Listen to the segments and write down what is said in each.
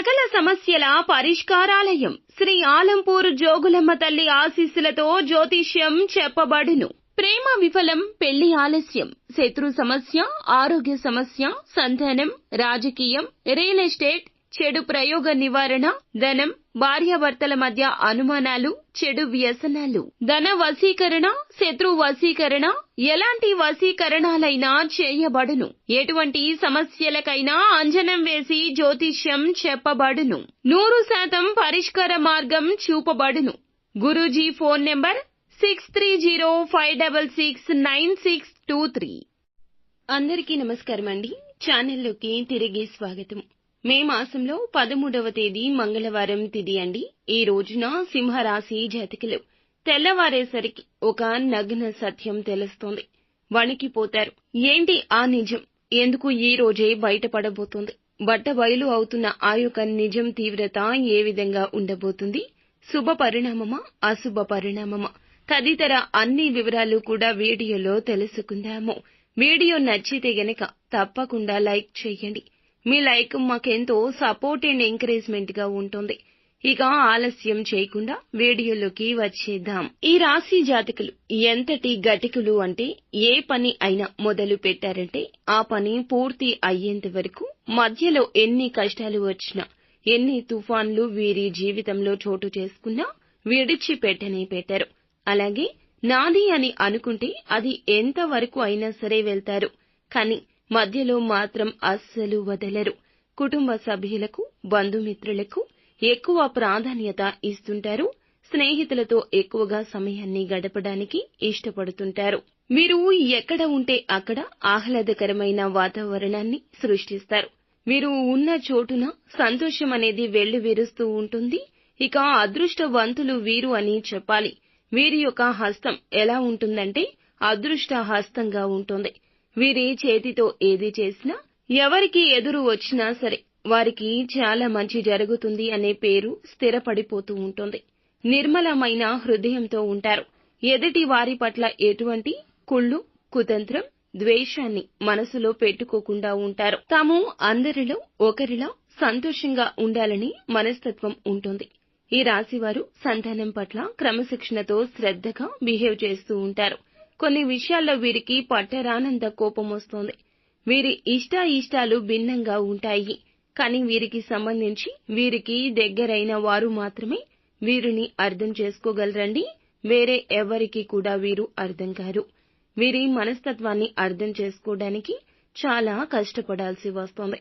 సకల సమస్యల పరిష్కారాలయం శ్రీ ఆలంపూర్ జోగులమ్మ తల్లి ఆశీస్సులతో జ్యోతిష్యం చెప్పబడును. ప్రేమ విఫలం పెళ్ళి ఆలస్యం శత్రు సమస్య ఆరోగ్య సమస్య సంతానం రాజకీయం రియల్ ఎస్టేట్ చెడు ప్రయోగ నివారణ ధనం భార్యాభర్తల మధ్య అనుమానాలు చెడు వ్యసనాలు. ధన వశీకరణ శత్రు వశీకరణ ఎలాంటి వశీకరణాలైనా చేయబడును. ఎటువంటి సమస్యలకైనా అంజనం వేసి జ్యోతిష్యం చెప్పబడును. నూరు శాతం పరిష్కార మార్గం చూపబడును. Guruji phone number six three zero five double six nine six two three అందరికీ నమస్కారం అండి ఛానల్లోకి తిరిగి స్వాగతం. మే మాసంలో పదమూడవ తేదీ మంగళవారం తిది అండి. ఈ రోజున సింహరాశి జాతకులు తెల్లవారేసరికి ఒక నగ్న సత్యం తెలుస్తోంది. వణికిపోతారు. ఏంటి ఆ నిజం? ఎందుకు ఈ రోజే బయటపడబోతోంది? బట్ట బయలు అవుతున్న ఆ యొక్క నిజం తీవ్రత ఏ విధంగా ఉండబోతుంది? శుభ పరిణామమా? అశుభ పరిణామమా? తదితర అన్ని వివరాలు కూడా వీడియోలో తెలుసుకుందాము. వీడియో నచ్చితే గనక తప్పకుండా లైక్ చేయండి. మీ లైక్ మాకెంతో సపోర్ట్ అండ్ ఎంకరేజ్మెంట్గా ఉంటుంది. ఇక ఆలస్యం చేయకుండా వీడియోలోకి వచ్చేద్దాం. ఈ రాశి జాతకులు ఎంతటి గటికులు అంటే ఏ పని అయినా మొదలు పెట్టారంటే ఆ పని పూర్తి అయ్యేంత వరకు మధ్యలో ఎన్ని కష్టాలు వచ్చినా ఎన్ని తుఫాన్లు వీరి జీవితంలో చోటు చేసుకున్నా విడిచిపెట్టనే పెట్టారు. అలాగే నాది అని అనుకుంటే అది ఎంత వరకు అయినా సరే వెళ్తారు. కానీ మధ్యలో మాత్రం అస్సలు వదలరు. కుటుంబ సభ్యులకు బంధుమిత్రులకు ఎక్కువ ప్రాధాన్యత ఇస్తుంటారు. స్నేహితులతో ఎక్కువగా సమయాన్ని గడపడానికి ఇష్టపడుతుంటారు. వీరు ఎక్కడ ఉంటే అక్కడ ఆహ్లాదకరమైన వాతావరణాన్ని సృష్టిస్తారు. వీరు ఉన్న చోటున సంతోషం అనేది వెల్లివిరుస్తూ ఉంటుంది. ఇక అదృష్టవంతులు వీరు అని చెప్పాలి. వీరి యొక్క హస్తం ఎలా ఉంటుందంటే అదృష్ట హస్తంగా ఉంటుంది. వీరి చేతితో ఏది చేసినా ఎవరికి ఎదురు వచ్చినా సరే వారికి చాలా మంచి జరుగుతుంది అనే పేరు స్థిరపడిపోతూ ఉంటుంది. నిర్మలమైన హృదయంతో ఉంటారు. ఎదుటి వారి పట్ల ఎటువంటి కుళ్ళు కుతంత్రం ద్వేషాన్ని మనసులో పెట్టుకోకుండా ఉంటారు. తాము అందరిలో ఒకరిలా సంతోషంగా ఉండాలని మనస్తత్వం ఉంటుంది. ఈ రాశివారు సంతానం పట్ల క్రమశిక్షణతో శ్రద్ధగా బిహేవ్ చేస్తూ ఉంటారు. కొన్ని విషయాల్లో వీరికి పట్టరానంత కోపం వస్తోంది. వీరి ఇష్ట ఇష్టాలు భిన్నంగా ఉంటాయి. కానీ వీరికి సంబంధించి వీరికి దగ్గరైన వారు మాత్రమే వీరిని అర్థం చేసుకోగలరండి. వేరే ఎవరికి కూడా వీరు అర్థం కారు. వీరి మనస్తత్వాన్ని అర్థం చేసుకోవడానికి చాలా కష్టపడాల్సి వస్తోంది.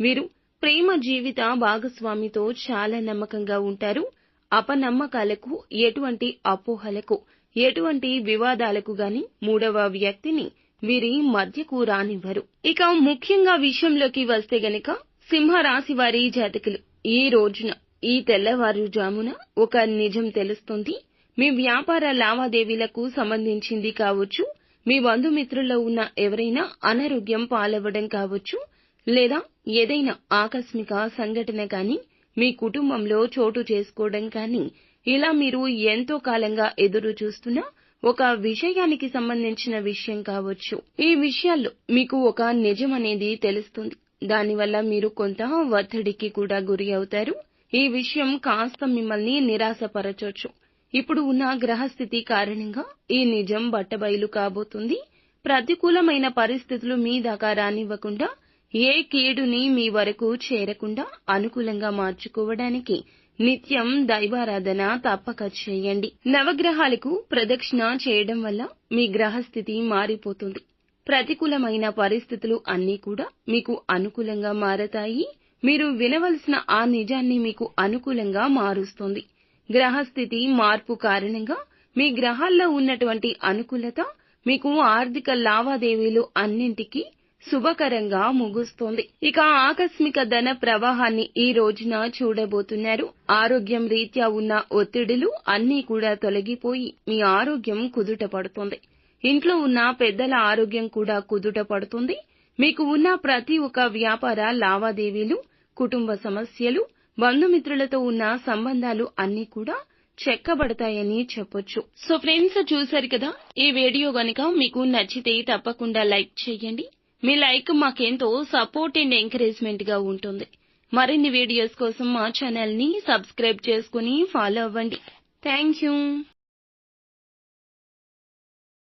వీరు ప్రేమ జీవిత భాగస్వామితో చాలా నమ్మకంగా ఉంటారు. అపనమ్మకాలకు ఎటువంటి అపోహలకు ఎటువంటి వివాదాలకు గాని మూడవ వ్యక్తిని వీరి మధ్యకు రానివ్వరు. ఇక ముఖ్యంగా విషయంలోకి వస్తే గనక సింహరాశి వారి జాతకులు. ఈ రోజున ఈ తెల్లవారుజామున ఒక నిజం తెలుస్తుంది. మీ వ్యాపార లావాదేవీలకు సంబంధించింది కావచ్చు. మీ బంధుమిత్రుల్లో ఉన్న ఎవరైనా అనారోగ్యం పాలవ్వడం కావచ్చు. లేదా ఏదైనా ఆకస్మిక సంఘటన కానీ మీ కుటుంబంలో చోటు చేసుకోవడం కానీ ఇలా మీరు ఎంతో కాలంగా ఎదురు చూస్తున్న ఒక విషయానికి సంబంధించిన విషయం కావచ్చు. ఈ విషయాల్లో మీకు ఒక నిజం అనేది తెలుస్తుంది. దానివల్ల మీరు కొంత ఒత్తిడికి కూడా గురి అవుతారు. ఈ విషయం కాస్త మిమ్మల్ని నిరాశపరచొచ్చు. ఇప్పుడు ఉన్న గ్రహస్థితి కారణంగా ఈ నిజం బట్టబయలు కాబోతుంది. ప్రతికూలమైన పరిస్థితులు మీ దాకా రానివ్వకుండా ఏ కీడుని మీ వరకు చేరకుండా అనుకూలంగా మార్చుకోవడానికి నిత్యం దైవారాధన తప్పక చేయండి. నవగ్రహాలకు ప్రదక్షిణ చేయడం వల్ల మీ గ్రహస్థితి మారిపోతుంది. ప్రతికూలమైన పరిస్థితులు అన్నీ కూడా మీకు అనుకూలంగా మారతాయి. మీరు వినవలసిన ఆ నిజాన్ని మీకు అనుకూలంగా మారుస్తుంది. గ్రహస్థితి మార్పు కారణంగా మీ గ్రహాల్లో ఉన్నటువంటి అనుకూలత మీకు ఆర్థిక లావాదేవీలు అన్నింటికీ శుభకరంగా ముగుస్తోంది. ఇక ఆకస్మిక ధన ప్రవాహాన్ని ఈ రోజున చూడబోతున్నారు. ఆరోగ్యం రీత్యా ఉన్న ఒత్తిడులు అన్నీ కూడా తొలగిపోయి మీ ఆరోగ్యం కుదుట పడుతుంది. ఇంట్లో ఉన్న పెద్దల ఆరోగ్యం కూడా కుదుట పడుతుంది. మీకు ఉన్న ప్రతి ఒక్క వ్యాపార లావాదేవీలు కుటుంబ సమస్యలు బంధుమిత్రులతో ఉన్న సంబంధాలు అన్నీ కూడా చెక్కబడతాయని చెప్పొచ్చు. సో ఫ్రెండ్స్ చూశారు కదా? ఈ వీడియో గనుక మీకు నచ్చితే తప్పకుండా లైక్ చేయండి. మీ లైక్ మాకెంతో సపోర్ట్ అండ్ ఎంకరేజ్మెంట్గా ఉంటుంది. మరిన్ని వీడియోస్ కోసం మా ఛానల్ని సబ్స్క్రైబ్ చేసుకుని ఫాలో అవ్వండి. Thank you.